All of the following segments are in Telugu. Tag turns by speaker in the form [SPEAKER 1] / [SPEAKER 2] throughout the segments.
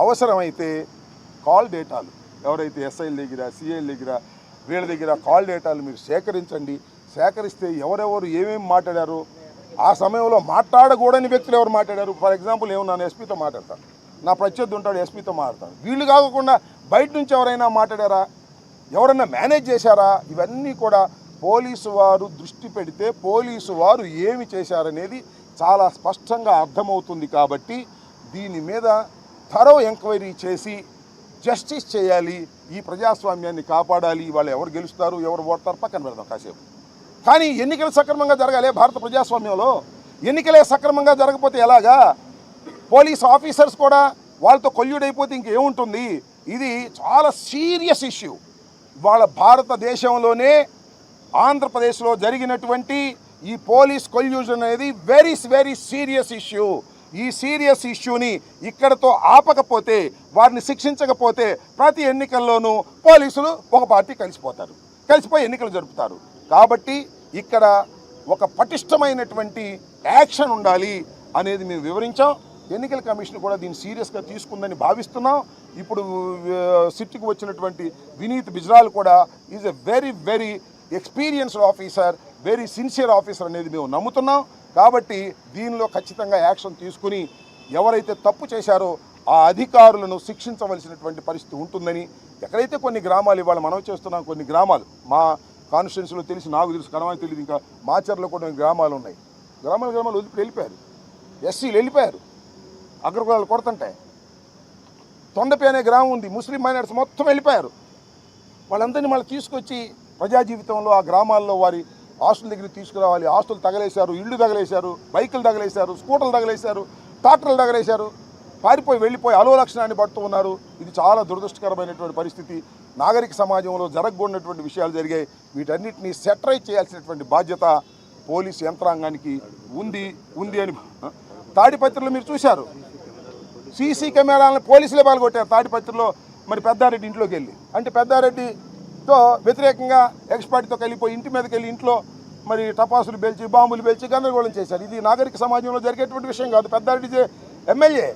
[SPEAKER 1] అవసరమైతే కాల్ డేటాలు ఎవరైతే ఎస్ఐల దగ్గర సిఐల దగ్గర వీళ్ళ దగ్గర కాల్ డేటాలు మీరు సేకరించండి. సేకరిస్తే ఎవరెవరు ఏమేమి మాట్లాడారు? ఆ సమయంలో మాట్లాడకూడని వ్యక్తులు ఎవరు మాట్లాడారు? ఫర్ ఎగ్జాంపుల్ ఏమన్నాను ఎస్పీతో మాట్లాడతాను. నా ప్రత్యర్థి ఉంటాడు ఎస్పీతో మాట్లాడతాను. వీళ్ళు కాకుండా బయట నుంచి ఎవరైనా మాట్లాడారా? ఎవరన్నా మేనేజ్ చేశారా? ఇవన్నీ కూడా పోలీసు వారు దృష్టి పెడితే పోలీసు వారు ఏమి చేశారనేది చాలా స్పష్టంగా అర్థమవుతుంది కాబట్టి దీని మీద థరో ఎంక్వైరీ చేసి జస్టిస్ చేయాలి ఈ ప్రజాస్వామ్యాన్ని కాపాడాలి వాళ్ళు ఎవరు గెలుస్తారు ఎవరు ఓడతారు పక్కన పెడదాం కాసేపు. కానీ ఎన్నికలు సక్రమంగా జరగాలి భారత ప్రజాస్వామ్యంలో. ఎన్నికలే సక్రమంగా జరగకపోతే ఎలాగా? పోలీస్ ఆఫీసర్స్ కూడా వాళ్ళతో కొల్యుడైపోతే ఇంకేముంటుంది? ఇది చాలా సీరియస్ ఇష్యూ. వాళ్ళ భారతదేశంలోనే ఆంధ్రప్రదేశ్లో జరిగినటువంటి ఈ పోలీస్ కొల్యూజన్ అనేది వెరీ వెరీ సీరియస్ ఇష్యూ ఈ సీరియస్ ఇష్యూని ఇక్కడతో ఆపకపోతే వారిని శిక్షించకపోతే ప్రతి ఎన్నికల్లోనూ పోలీసులు ఒక పార్టీ కలిసిపోతారు. కలిసిపోయి ఎన్నికలు జరుపుతారు. కాబట్టి ఇక్కడ ఒక పటిష్టమైనటువంటి యాక్షన్ ఉండాలి అనేది మేము వివరించాం. ఎన్నికల కమిషన్ కూడా దీన్ని సీరియస్గా తీసుకుందని భావిస్తున్నాం. ఇప్పుడు ఆ, సిట్కి వచ్చినటువంటి వినీత్ బిజ్రాల్ కూడా is a very very experienced officer very sincere officer అనేది మేము నమ్ముతున్నాం. కాబట్టి దీనిలో ఖచ్చితంగా యాక్షన్ తీసుకుని ఎవరైతే తప్పు చేశారో ఆ అధికారులను శిక్షించవలసినటువంటి పరిస్థితి ఉంటుందని ఎక్కడైతే కొన్ని గ్రామాలు ఇవాళ మనం చేస్తున్నాం కొన్ని గ్రామాలు మా కాన్స్టిట్యున్సీలో తెలిసి నాకు తెలుసు కనవానికి తెలియదు ఇంకా మాచర్లో కూడా గ్రామాలు ఉన్నాయి. గ్రామాల గ్రామాలు వదిలిపి వెళ్ళిపోయారు. ఎస్సీలు వెళ్ళిపోయారు. అగ్రకులాలు కొడుతుంటాయి తొండపి అనే గ్రామం ఉంది ముస్లిం మైనార్స్ మొత్తం వెళ్ళిపోయారు. వాళ్ళందరినీ మళ్ళీ తీసుకొచ్చి ప్రజా జీవితంలో ఆ గ్రామాల్లో వారి హాస్టల్ దగ్గరికి తీసుకురావాలి. హాస్టల్ తగలేశారు ఇళ్ళు తగలేశారు బైకులు తగలేశారు స్కూటర్లు తగలేశారు ట్రాక్టర్లు తగలేశారు. పారిపోయి వెళ్ళిపోయి అలో లక్షణాన్ని పడుతూ ఉన్నారు. ఇది చాలా దురదృష్టకరమైనటువంటి పరిస్థితి. నాగరిక సమాజంలో జరగకూడనటువంటి విషయాలు జరిగాయి. వీటన్నిటిని సెటరైజ్ చేయాల్సినటువంటి బాధ్యత పోలీస్ యంత్రాంగానికి ఉంది ఉంది అని తాడిపత్రిలో మీరు చూశారు. సీసీ కెమెరాలను పోలీసులే పాల్గొట్టారు. తాడిపత్రిలో మరి పెద్దారెడ్డి ఇంట్లోకి వెళ్ళి. అంటే పెద్దారెడ్డితో వ్యతిరేకంగా ఎక్స్పర్ట్తో వెళ్ళిపోయి ఇంటి మీదకి వెళ్ళి ఇంట్లో మరి టపాసులు పేల్చి బాంబులు పేల్చి గందరగోళం చేశారు. ఇది నాగరిక సమాజంలో జరిగేటువంటి విషయం కాదు. పెద్దారెడ్డి ఎమ్మెల్యే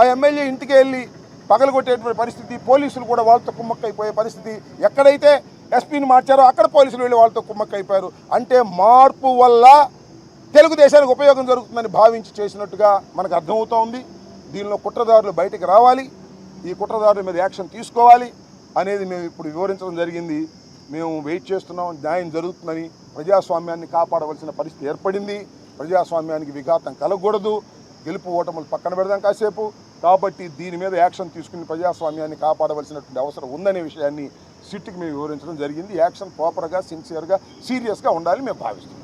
[SPEAKER 1] ఆ ఎమ్మెల్యే ఇంటికి వెళ్ళి పగలగొట్టేటువంటి పరిస్థితి పోలీసులు కూడా వాళ్ళతో కుమ్మక్కైపోయే పరిస్థితి ఎక్కడైతే ఎస్పీని మార్చారో అక్కడ పోలీసులు వెళ్ళి వాళ్ళతో కుమ్మక్కైపోయారు. అంటే మార్పు వల్ల తెలుగుదేశానికి ఉపయోగం జరుగుతుందని భావించి చేసినట్టుగా మనకు అర్థమవుతూ ఉంది. దీనిలో కుట్రదారులు బయటకు రావాలి. ఈ కుట్రదారుల మీద యాక్షన్ తీసుకోవాలి అనేది మేము ఇప్పుడు వివరించడం జరిగింది. మేము వెయిట్ చేస్తున్నాం న్యాయం జరుగుతుందని ప్రజాస్వామ్యాన్ని కాపాడవలసిన పరిస్థితి ఏర్పడింది. ప్రజాస్వామ్యానికి విఘాతం కలగకూడదు. గెలుపు ఓటములు పక్కన పెడదాం కాసేపు. కాబట్టి దీని మీద యాక్షన్ తీసుకుని ప్రజాస్వామ్యాన్ని కాపాడవలసినటువంటి అవసరం ఉందనే విషయాన్ని సిట్కి మేము వివరించడం జరిగింది. యాక్షన్ ప్రాపర్గా సిన్సియర్గా సీరియస్గా ఉండాలని మేము భావిస్తున్నాం.